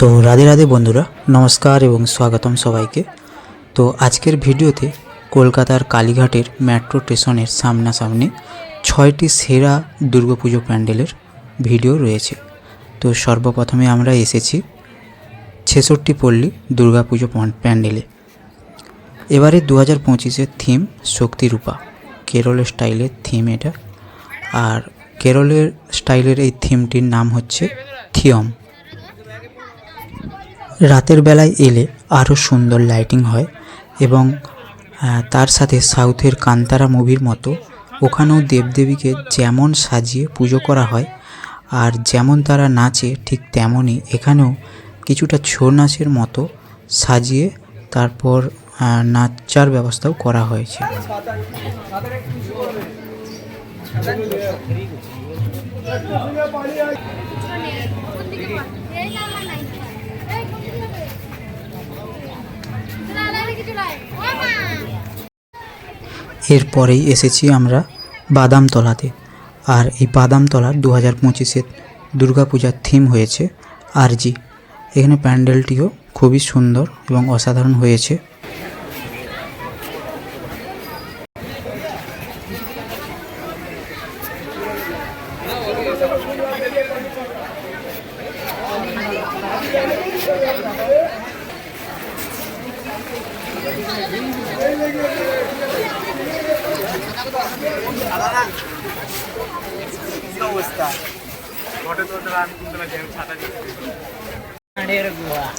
তো রাধে রাধে বন্ধুরা, নমস্কার এবং স্বাগতম সবাইকে। তো আজকের ভিডিওতে কলকাতার কালীঘাটের মেট্রো স্টেশনের সামনাসামনি ছয়টি সেরা দুর্গাপুজো প্যান্ডেলের ভিডিও রয়েছে। তো সর্বপ্রথমে আমরা এসেছি ছেষট্টি পল্লী দুর্গাপুজো প্যান্ডেলে। এবারে দু হাজার পঁচিশের থিম শক্তিরূপা, কেরলের স্টাইলের থিম এটা। আর কেরলের স্টাইলের এই থিমটির নাম হচ্ছে থিয়ম। রাতের বেলায় এলে আরও সুন্দর লাইটিং হয় এবং তার সাথে সাউথের কান্তারা মুভির মতো ওখানেও দেবদেবীকে যেমন সাজিয়ে পুজো করা হয় আর যেমন তারা নাচে ঠিক তেমনই এখানেও কিছুটা ছৌ নাচের মতো সাজিয়ে তারপর নাচার ব্যবস্থাও করা হয়েছে। এরপরেই এসেছি আমরা বাদামতলাতে। আর এই বাদামতলার দু হাজার পঁচিশের দুর্গাপূজার থিম হয়েছে আরজি। এখানে প্যান্ডেলটিও খুবই সুন্দর এবং অসাধারণ হয়েছে।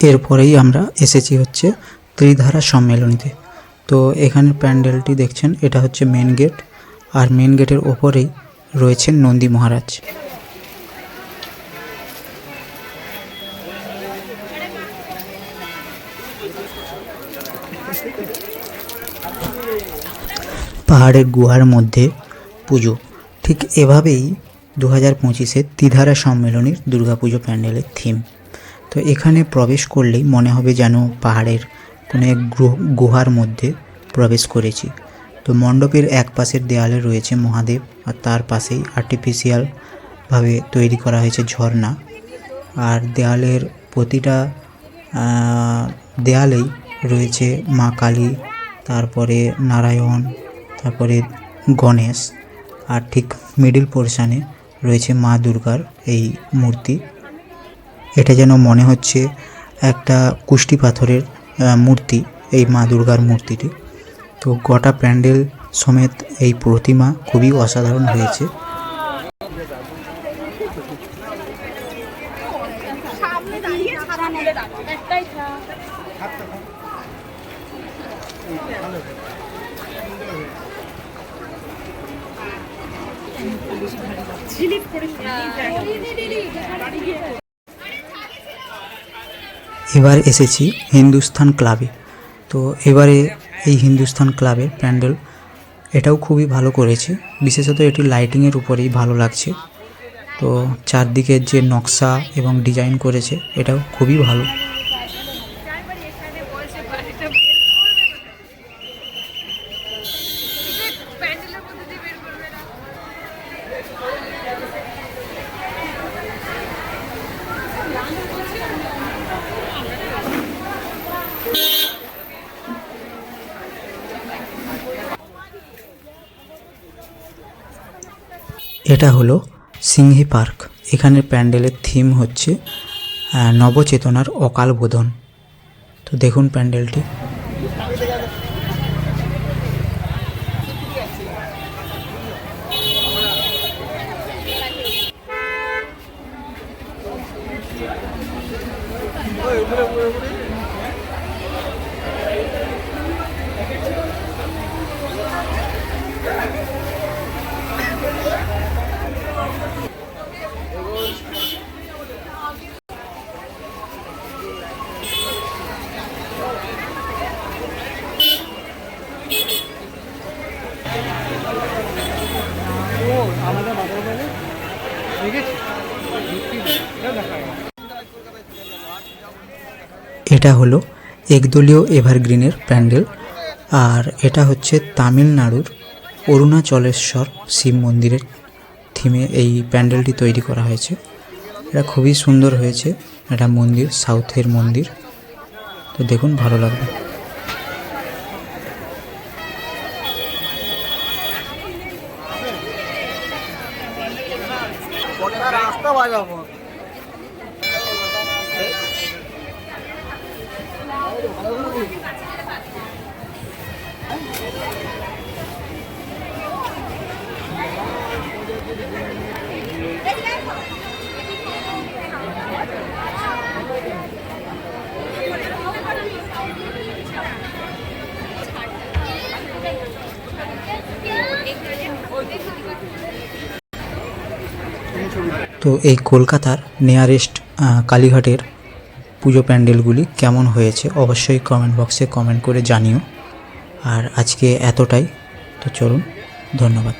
এরপরেই আমরা এসেছি হচ্ছে ত্রিধারা সম্মেলনীতে। তো এখানের প্যান্ডেলটি দেখছেন, এটা হচ্ছে মেন গেট আর মেন গেটের ওপরেই রয়েছেন নন্দী মহারাজ। পাহাড়ের গুহার মধ্যে পুজো। ঠিক এভাবেই দু হাজার পঁচিশের ত্রিধারা সম্মেলনীর দুর্গাপুজো প্যান্ডেলের থিম তো এখানে প্রবেশ করলেই মনে হবে যেন পাহাড়ের কোনো এক গুহার মধ্যে প্রবেশ করেছি। তো মণ্ডপের এক পাশের দেয়ালে রয়েছে মহাদেব আর তার পাশেই আর্টিফিশিয়ালভাবে তৈরি করা হয়েছে ঝর্ণা। আর দেয়ালের প্রতিটা দেয়ালেই রয়েছে মা কালী, তারপরে নারায়ণ, তারপরে গণেশ আর ঠিক মিডিল পোর্শানে রয়েছে মা দুর্গার এই মূর্তি। এটা যেন মনে হচ্ছে একটা কুষ্টি পাথরের মূর্তি, এই মা দুর্গার মূর্তিটি। তো গোটা প্যান্ডেল সমেত এই প্রতিমা খুবই অসাধারণ হয়েছে। থাক স্লিপ করে এবার এসেছি হিন্দুস্থান ক্লাবে। তো এবারে এই হিন্দুস্থান ক্লাবের প্যান্ডেল এটাও খুবই ভালো করেছে। বিশেষত এটি লাইটিংয়ের উপরেই ভালো লাগছে। তো চারদিকের যে নকশা এবং ডিজাইন করেছে এটাও খুবই ভালো। এটা হলো সিংহি পার্ক। এখানের প্যান্ডেলের থিম হচ্ছে নবচেতনার অকাল বোধন। তো দেখুন প্যান্ডেলটি। এটা হলো একদলীয় এভারগ্রিনের প্যান্ডেল আর এটা হচ্ছে তামিলনাড়ুর অরুণাচলেশ্বর শিব মন্দিরের থিমে এই প্যান্ডেলটি তৈরি করা হয়েছে। এটা খুবই সুন্দর হয়েছে, এটা মন্দির, সাউথের মন্দির। তো দেখুন, ভালো লাগবে রাস্তা বাজাবো তো এই কলকাতার নিয়ারেস্ট কালীঘাটের পুজো প্যান্ডেলগুলি কেমন হয়েছে অবশ্যই কমেন্ট বক্সে কমেন্ট করে জানিও। আর আজকে এতটাই। তো চলুন, ধন্যবাদ।